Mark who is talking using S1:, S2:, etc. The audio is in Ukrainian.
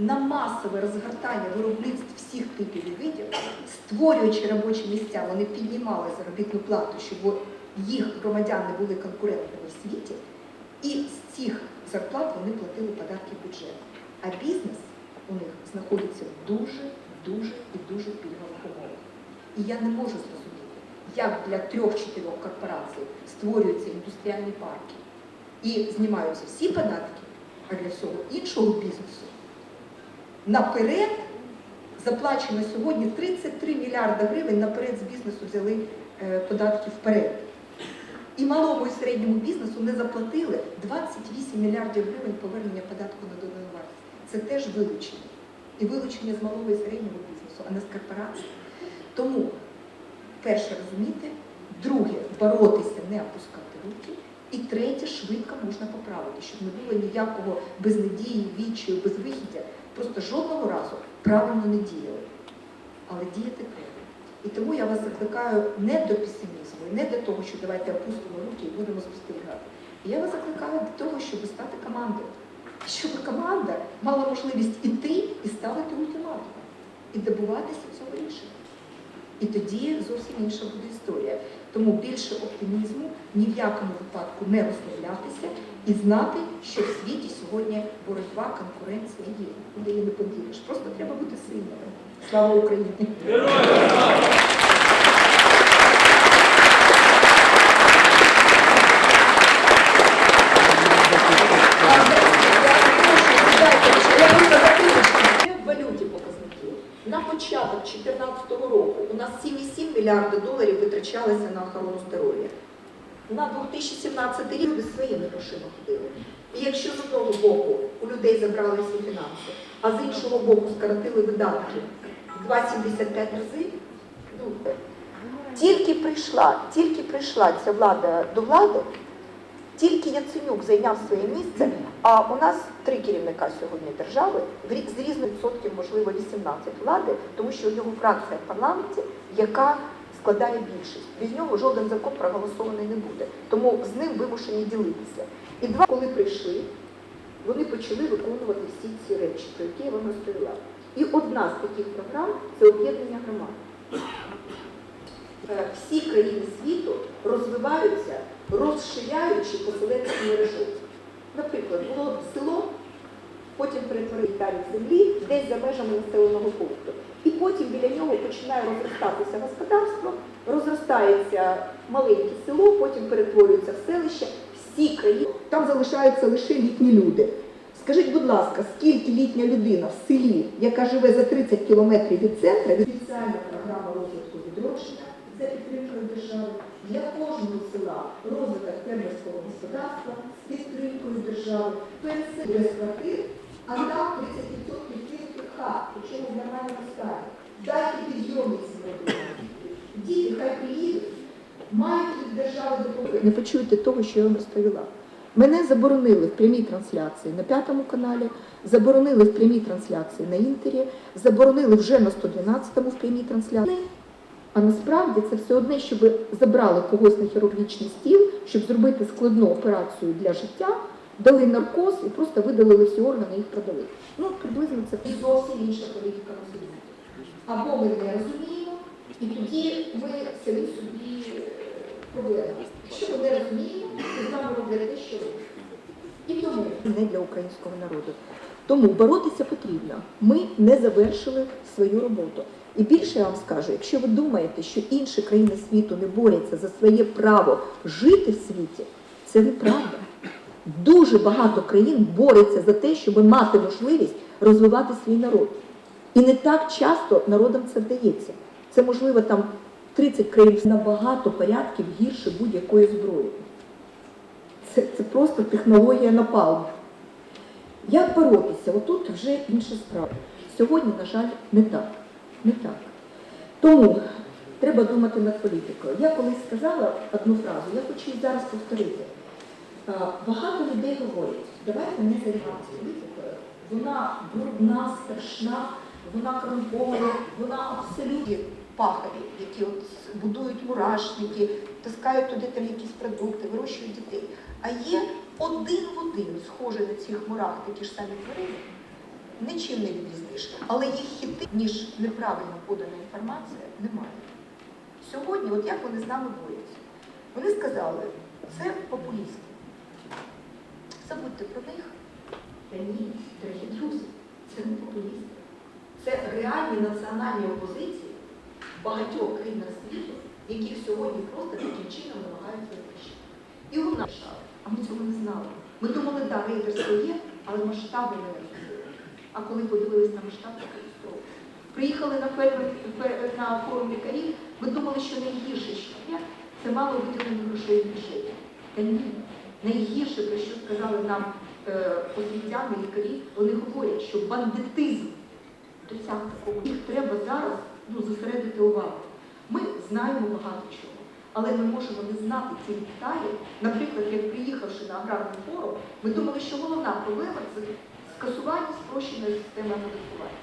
S1: на масове розгортання виробництв всіх типів видів, створюючи робочі місця, вони піднімали заробітну плату, щоб їх громадяни були конкурентними в світі, і з цих зарплат вони платили податки в бюджет. А бізнес у них знаходиться в дуже, дуже і дуже пільгових умовах. І я не можу зрозуміти, як для трьох-чотирьох корпорацій створюються індустріальні парки і знімаються всі податки, а для всього іншого бізнесу наперед заплачено сьогодні 33 мільярди гривень наперед з бізнесу взяли е, податки вперед. І малому і середньому бізнесу не заплатили 28 мільярдів гривень повернення податку на додану вартість. Це теж вилучення. І вилучення з малого і середнього бізнесу, а не з корпорацій. Тому, перше, розуміти, друге, боротися, не опускати руки. І третє, швидко можна поправити, щоб не було ніякого безнадії, відчаю, безвихіддя. Просто жодного разу правильно не діяли. Але діяти треба. І тому я вас закликаю не до песимізму, не до того, що давайте опустимо руки і будемо спостерігати. Я вас закликаю до того, щоб стати командою. Щоб команда мала можливість іти і ставити ультиматум, і добуватися цього рішення. І тоді зовсім інша буде історія. Тому більше оптимізму, ні в якому випадку не розслаблятися і знати, що в світі сьогодні боротьба, конкуренція є. Куди її не поділиш. Просто треба бути сильними. Слава Україні! На початок 2014 року у нас 7,7 мільярда доларів витрачалося на охорону здоров'я. На 2017 рік люди своїми грошима ходили. І якщо з одного боку у людей забрали всі фінанси, а з іншого боку скоротили видатки в 2,75 рази, ну, тільки прийшла, тільки прийшла ця влада до влади, тільки Яценюк зайняв своє місце, а у нас три керівника сьогодні держави, з різних відсотків, можливо, 18 влади, тому що у нього фракція в парламенті, яка складає більшість. Без нього жоден закон проголосований не буде. Тому з ним вимушені ділитися. І два, коли прийшли, вони почали виконувати всі ці речі, про які я вам розповіла. І одна з таких програм це об'єднання громад. Е, Всі країни світу розвиваються, розширяючи поселенську мережу. Наприклад, було село, потім перетворили гектарів землі десь за межами населеного пункту. І потім біля нього починає розростатися господарство, розростається маленьке село, потім перетворюється в селище. Всі країни там залишаються лише літні люди. Скажіть, будь ласка, скільки літня людина в селі, яка живе за 30 кілометрів від центру, спеціальна програма розвитку відродження за підтримкою держави для кожного села розвиток фермерського господарства з підтримкою держави, переселення без квартир, а там 30% хат, причому в нормальному стані. Дайте підйомниці Діти хай приїдуть, мають від держави допомогу. Не почуєте того, що я вам розповіла. Мене заборонили в прямій трансляції на п'ятому каналі, заборонили в прямій трансляції на інтері, заборонили вже на 112-му в прямій трансляції. А насправді це все одне, щоб забрали когось на хірургічний стіл, щоб зробити складну операцію для життя, дали наркоз і просто видалили всі органи і їх продали. Ну, приблизно це і зовсім інша політика розуміння. Або ми не розуміємо, і тоді ми самі собі е, проблеми. Якщо ми не розуміємо, то з нами роблять те, що роблять. І тому не для українського народу. Тому боротися потрібно. Ми не завершили свою роботу. І більше я вам скажу, якщо ви думаєте, що інші країни світу не борються за своє право жити в світі, це неправда. Дуже багато країн бореться за те, щоб мати можливість розвивати свій народ. І не так часто народам це вдається. Це можливо там 30 країн набагато порядків гірше будь-якої зброї. Це, це просто технологія напалму. Як боротися? Отут вже інша справа. Сьогодні, на жаль, не так. Не так. Тому треба думати над політикою. Я колись сказала одну фразу, я хочу її зараз повторити. А, Багато людей говорять, давайте не займатися політикою. Вона брудна, страшна, вона корумпована, вона абсолютно пахарі, які от будують мурашники, таскають туди там якісь продукти, вирощують дітей. А є один в один схожі на цих мурах такі ж самі тварини, нічим не відрізниш. Але їх хіти, ніж неправильно подана інформація, немає. Сьогодні, от як вони з нами борються? Вони сказали, це популісти. Забудьте про них. Та ні, дорогі друзі, це не популісти. Це реальні національні опозиції багатьох країн світу, яких сьогодні просто таким чином намагаються знищити. І у нас а ми цього не знали. Ми думали, да, рейдерство є, але масштаби не розуміли. А коли подивились на масштаб, це катастрофа. Приїхали на, фермер, фе- на форум лікарів, ми думали, що найгірше, що є, це мало виділення грошей в бюджеті. Та ні, найгірше, про що сказали нам е, освітяни, лікарі, вони говорять, що бандитизм досяг такого. Їх треба зараз ну, зосередити увагу. Ми знаємо багато чого, але ми можемо не знати ці деталі. Наприклад, як приїхавши на аграрний форум, ми думали, що головна проблема це скасування спрощеної системи оподаткування.